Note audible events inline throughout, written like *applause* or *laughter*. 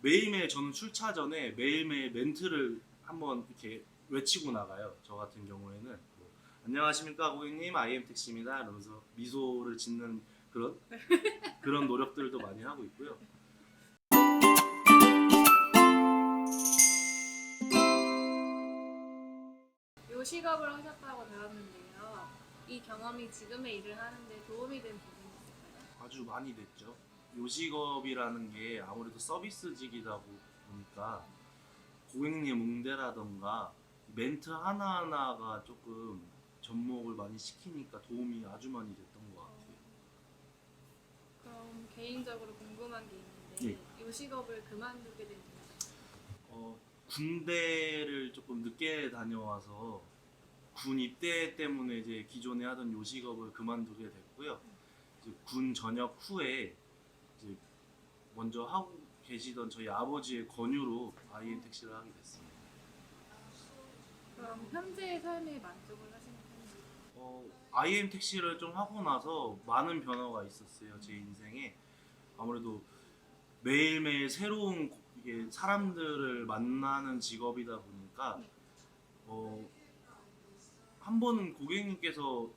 매일매일 저는 출차 전에 매일매일 멘트를 한번 이렇게 외치고 나가요. 저 같은 경우에는 뭐, 안녕하십니까 고객님 IM 택시입니다. 이러면서 미소를 짓는 그런 *laughs* 그런 노력들도 많이 하고 있고요. 요식업을 하셨다고 들었는데요. 이 경험이 지금의 일을 하는데 도움이 된 부분이 있을까요? 아주 많이 됐죠. 요식업이라는 게 아무래도 서비스직이다 보니까 고객님 응대라던가 멘트 하나하나가 조금 접목을 많이 시키니까 도움이 아주 많이 됐던 것 같아요. 그럼 개인적으로 궁금한 게 있는데 예. 요식업을 그만두게 된 이유 어, 군대를 조금 늦게 다녀와서 군 입대 때문에 이제 기존에 하던 요식업을 그만두게 됐고요. 이제 군 전역 후에 먼저 하고 계시던 저희 아버지의 권유로 IM 택시를 하게 됐습니다. 그럼 현재의 삶에 만족을 하시는 편이세요? 어, IM 택시를 좀 하고 나서 많은 변화가 있었어요 제 인생에 아무래도 매일매일 새로운 고- 이게 사람들을 만나는 직업이다 보니까 어, 한 번은 고객님께서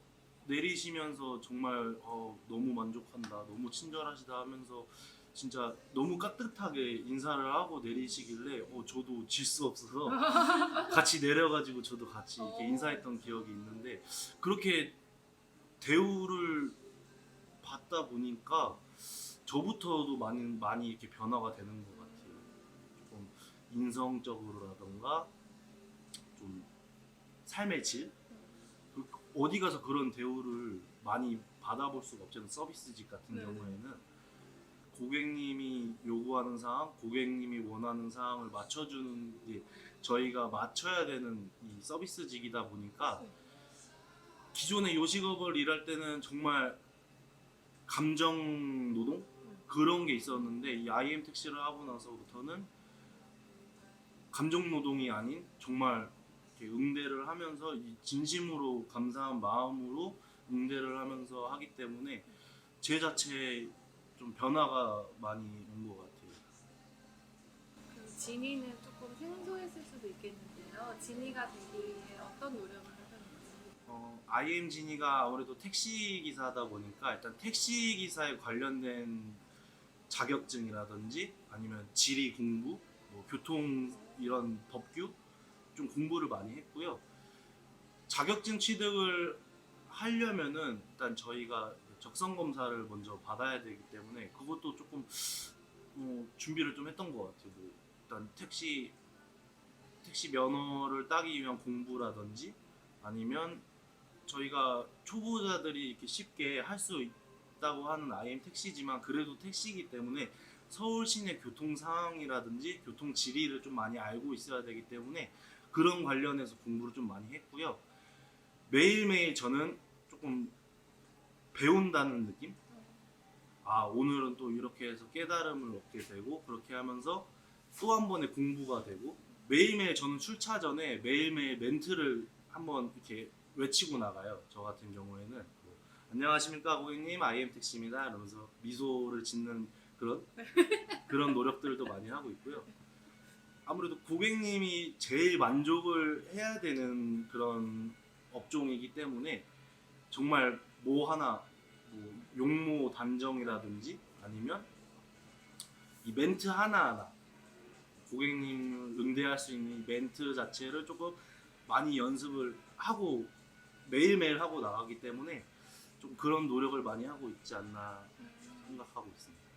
내리시면서 정말 어, 너무 만족한다 너무 친절하시다 하면서 진짜 너무 깍듯하게 인사를 하고 내리시길래 어, 저도 질 수 없어서 *laughs* 같이 내려가지고 저도 같이 이렇게 어. 인사했던 기억이 있는데 그렇게 대우를 받다 보니까 저부터도 많이 많이 이렇게 변화가 되는 것 같아요. 조금 인성적으로라던가 좀 삶의 질 그- 어디 가서 그런 대우를 많이 받아볼 수가 없잖아요. 서비스직 같은 네. 경우에는 고객님이 요구하는 사항, 고객님이 원하는 사항을 맞춰주는 게 저희가 맞춰야 되는 이 서비스직이다 보니까 기존의 요식업을 일할 때는 정말 감정 노동? 그런 게 있었는데 이 IM 택시를 하고 나서부터는 감정 노동이 아닌 정말 응대를 하면서 이 진심으로 감사한 마음으로 응대를 하면서 하기 때문에 제 자체에 좀 변화가 많이 온 것 같아요. 그 진이는 조금 생소했을 수도 있겠는데요. 진이가 되기 위해 어떤 노력을 하셨는지. 어, IM 진이가 아무래도 택시 기사다 보니까 일단 택시 기사에 관련된 자격증이라든지 아니면 지리 공부, 뭐 교통 이런 법규 좀 공부를 많이 했고요. 자격증 취득을 하려면은 일단 저희가 적성 검사를 먼저 받아야 되기 때문에 그것도 조금 어, 준비를 좀 했던 것 같아요. 뭐 일단 택시 택시 면허를 따기 위한 공부라든지 아니면 저희가 초보자들이 이렇게 쉽게 할 수 있다고 하는 IM 택시지만 그래도 택시이기 때문에 서울 시내 교통 상황이라든지 교통 지리를 좀 많이 알고 있어야 되기 때문에 그런 관련해서 공부를 좀 많이 했고요. 매일매일 저는 조금 배운다는 느낌? 아, 오늘은 또 이렇게 해서 깨달음을 얻게 되고 그렇게 하면서 또 한 번의 공부가 되고 매일매일 저는 출차 전에 매일매일 멘트를 한번 이렇게 외치고 나가요. 저 같은 경우에는 뭐, 안녕하십니까 고객님 IM 택시입니다. 이러면서 미소를 짓는 그런 *laughs* 그런 노력들도 많이 하고 있고요. 아무래도 고객님이 제일 만족을 해야 되는 그런 업종이기 때문에 정말 뭐 하나 뭐 용모 단정이라든지 아니면 이 멘트 하나하나 고객님을 응대할 수 있는 이 멘트 자체를 조금 많이 연습을 하고 매일매일 하고 나가기 때문에 좀 그런 노력을 많이 하고 있지 않나 생각하고 있습니다.